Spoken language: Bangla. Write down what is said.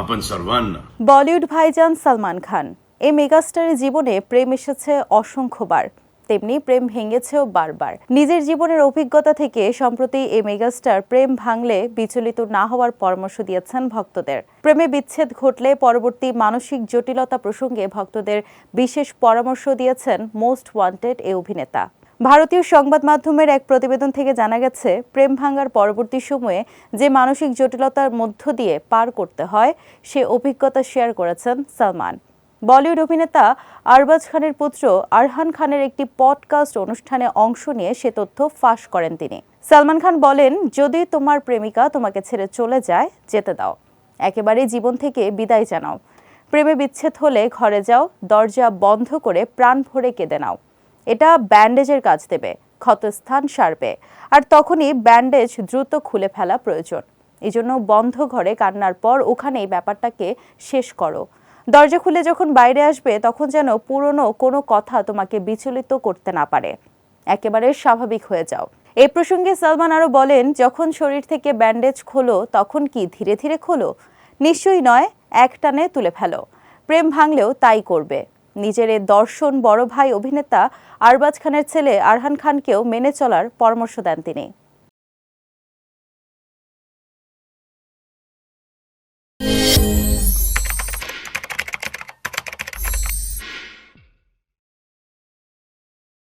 आपण सर्वांना বলিউড ভাইজান সালমান খান এই মেগাস্টারের জীবনে প্রেম এসেছে অসংখ্যবার তেমনি প্রেম ভেঙেছেও বারবার নিজের জীবনের অভিজ্ঞতা থেকে সম্প্রতি এই মেগাস্টার প্রেম ভাঙলে বিচলিত না হওয়ার পরামর্শ দিয়েছেন ভক্তদের প্রেমে বিচ্ছেদ ঘটলে পরবর্তী মানসিক জটিলতা প্রসঙ্গে ভক্তদের বিশেষ পরামর্শ দিয়েছেন মোস্ট ওয়ান্টেড এই অভিনেতা ভারতীয় সংবাদ মাধ্যমের এক প্রতিবেদন থেকে জানা গেছে, প্রেম ভাঙার পরবর্তী সময়ে যে মানসিক জটিলতার মধ্য দিয়ে পার করতে হয়, সে অভিজ্ঞতা শেয়ার করেছেন সালমান। বলিউড অভিনেতা আরবাজ খানের পুত্র আরহান খানের একটি পডকাস্ট অনুষ্ঠানে অংশ নিয়ে সে তথ্য ফাঁস করেন তিনি। সালমান খান বলেন, যদি তোমার প্রেমিকা তোমাকে ছেড়ে চলে যায়, যেতে দাও। একেবারে জীবন থেকে বিদায় জানাও। প্রেমে বিচ্ছেদ হলে ঘরে যাও, দরজা বন্ধ করে প্রাণ ভরে কেঁদে নাও। এটা ব্যান্ডেজের কাজ দেবে, ক্ষতস্থান সারবে। আর তখনই ব্যান্ডেজ দ্রুত খুলে ফেলা প্রয়োজন। এই জন্য বন্ধ ঘরে কান্নার পর ওখানেই ব্যাপারটাকে শেষ করো। দরজা খুলে যখন বাইরে আসবে, তখন যেন পুরনো কোনো কথা তোমাকে বিচলিত করতে না পারে। একেবারে স্বাভাবিক হয়ে যাও। এই প্রসঙ্গে সালমান আরও বলেন, যখন শরীর থেকে ব্যান্ডেজ খোলো, তখন কি ধীরে ধীরে খোলো? নিশ্চয়ই নয়, একটানে তুলে ফেলো। প্রেম ভাঙলেও তাই করবে। নিজের দর্শন বড় ভাই অভিনেতা আরবাজ খানের ছেলে আরহান খানকেও মেনে চলার পরামর্শ দেন তিনি।